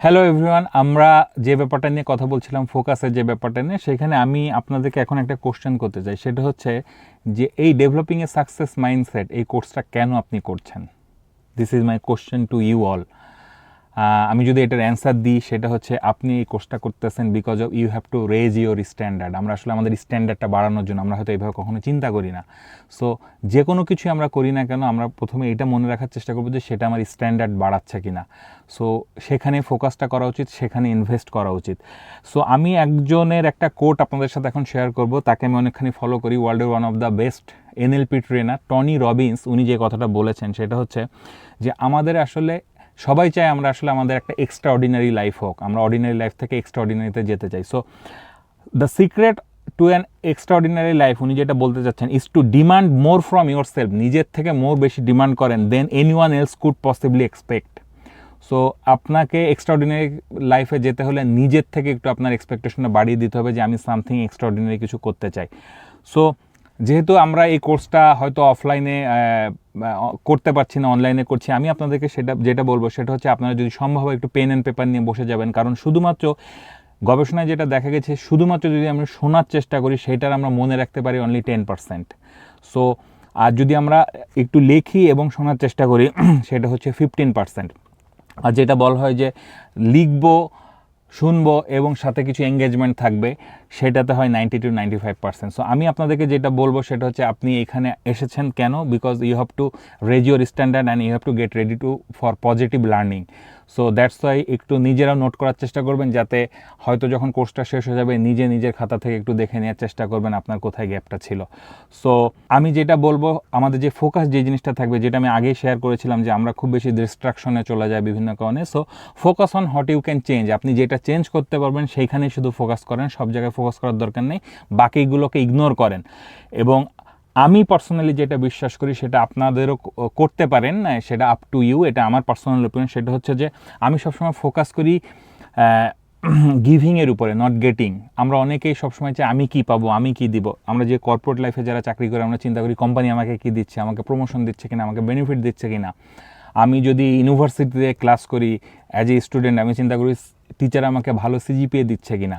Hello everyone আমরা যে ব্যাপারটা নিয়ে কথা বলছিলাম, ফোকাসের যে ব্যাপারটা নিয়ে, সেখানে আমি আপনাদেরকে এখন একটা কোশ্চেন করতে চাই। সেটা হচ্ছে যে, এই ডেভেলপিংয়ে সাকসেস মাইন্ডসেট এই কোর্সটা কেন আপনি করছেন? This is my question to you all আমি যদি এটার অ্যান্সার দিই, সেটা হচ্ছে আপনি এই কোর্সটা করতেছেন because of you have to raise your standard আমরা আসলে আমাদের স্ট্যান্ডার্ডটা বাড়ানোর জন্য আমরা হয়তো এইভাবে কখনো চিন্তা করি না। সো যে কোনো কিছু আমরা করি না কেন, আমরা প্রথমে এটা মনে রাখার চেষ্টা করব যে সেটা আমার স্ট্যান্ডার্ড বাড়াচ্ছে কিনা। সো সেখানে ফোকাসটা করা উচিত, সেখানে ইনভেস্ট করা উচিত। সো আমি একজনের একটা কোট আপনাদের সাথে এখন শেয়ার করব, তাকে আমি অনেকখানি ফলো করি ওয়ার্ল্ডের one of the best NLP trainer Tony Robbins উনি যে কথাটা বলেছেন, সেটা হচ্ছে যে আমাদের আসলে সবাই চায় আমরা আসলে আমাদের একটা এক্সট্রা অর্ডিনারি লাইফ হোক, আমরা অর্ডিনারি লাইফ থেকে এক্সট্রা অর্ডিনারিতে যেতে চাই। So the secret to an extra ordinary life উনি যেটা বলতে চাচ্ছেন is to demand more from yourself নিজের থেকে মোর বেশি ডিমান্ড করেন then anyone else could possibly expect so আপনাকে এক্সট্রাঅর্ডিনারি লাইফে যেতে হলে নিজের থেকে একটু আপনার এক্সপেকটেশনটা বাড়িয়ে দিতে হবে যে আমি সামথিং এক্সট্রাঅর্ডিনারি কিছু করতে চাই। সো যেহেতু আমরা এই কোর্সটা হয়তো অফলাইনে করতে পারছি না অনলাইনে করছি, আমি আপনাদেরকে সেটা, যেটা বলব সেটা হচ্ছে আপনারা যদি সম্ভব হয় একটু পেন অ্যান্ড পেপার নিয়ে বসে যাবেন। কারণ শুধুমাত্র গবেষণায় যেটা দেখা গেছে, শুধুমাত্র যদি আমরা শোনার চেষ্টা করি, সেটার আমরা মনে রাখতে পারি অনলি টেন পার্সেন্ট সো আর যদি আমরা একটু লেখি এবং শোনার চেষ্টা করি, সেটা হচ্ছে ফিফটিন পার্সেন্ট আর যেটা বলা হয় যে লিখব শুনব এবং সাথে কিছু এঙ্গেজমেন্ট থাকবে, সেটাতে হয় ninety two ninety five percent so আমি আপনাদেরকে যেটা বলব সেটা হচ্ছে আপনি এখানে এসেছেন কেন? Because you have to raise your standard and you have to get ready to for positive learning so that's why একটু নিজেরাও নোট করার চেষ্টা করবেন যাতে হয়তো যখন কোর্সটা শেষ হয়ে যাবে, নিজে নিজের খাতা থেকে একটু দেখে নেওয়ার চেষ্টা করবেন আপনার কোথায় গ্যাপটা ছিল। সো আমি যেটা বলব, আমাদের যে ফোকাস যে জিনিসটা থাকবে, যেটা আমি আগেই শেয়ার করেছিলাম যে আমরা খুব বেশি ডিস্ট্রাকশনে চলে যাই বিভিন্ন কারণে। So focus on what you can change আপনি যেটা চেঞ্জ করতে পারবেন, সেইখানেই শুধু ফোকাস করেন, সব জায়গায় ফোকাস করার দরকার নেই। বাকিগুলোকে ইগনোর করেন। এবং আমি পার্সোনালি যেটা বিশ্বাস করি সেটা আপনাদেরও করতে পারেন সেটা আপ টু ইউ এটা আমার পার্সোনাল ওপিনিয়ন সেটা হচ্ছে যে আমি সবসময় ফোকাস করি গিভিংয়ের উপরে নট গেটিং আমরা অনেকেই সবসময় চাই, আমি কি পাবো, আমি কি দিব? আমরা যে কর্পোরেট লাইফে যারা চাকরি করে, আমরা চিন্তা করি কোম্পানি আমাকে কি দিচ্ছে, আমাকে প্রমোশন দিচ্ছে কিনা, আমাকে বেনিফিট দিচ্ছে কিনা? আমি যদি ইউনিভার্সিটিতে ক্লাস করি অ্যাজ এ স্টুডেন্ট আমি চিন্তা করি টিচার আমাকে ভালো সিজিপিএ দিচ্ছে কিনা?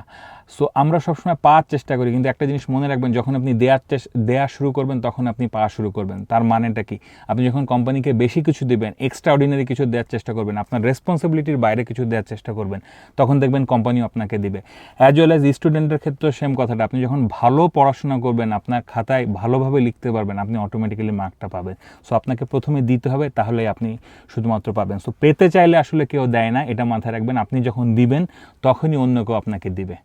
সো আমরা সবসময় পাওয়ার চেষ্টা করি, কিন্তু একটা জিনিস মনে রাখবেন, যখন আপনি দেওয়ার দেওয়া শুরু করবেন, তখন আপনি পাওয়া শুরু করবেন। তার মানেটা কি? আপনি যখন কোম্পানিকে বেশি কিছু দেবেন এক্সট্রা অর্ডিনারি কিছু দেওয়ার চেষ্টা করবেন, আপনার রেসপন্সিবিলিটির বাইরে কিছু দেওয়ার চেষ্টা করবেন, তখন দেখবেন কোম্পানিও আপনাকে দিবে। অ্যাজ ওয়েল অ্যাজ স্টুডেন্টের ক্ষেত্রেও সেম কথাটা, আপনি যখন ভালো পড়াশোনা করবেন, আপনার খাতায় ভালোভাবে লিখতে পারবেন, আপনি অটোমেটিক্যালি মার্কটা পাবেন। সো আপনাকে প্রথমে দিতে হবে তাহলে আপনি শুধুমাত্র পাবেন। সো পেতে চাইলে আসলে কেউ দেয় না, এটা মাথায় রাখবেন, আপনি যখন দিবেন, তখনই অন্য কেউ আপনাকে দিবে।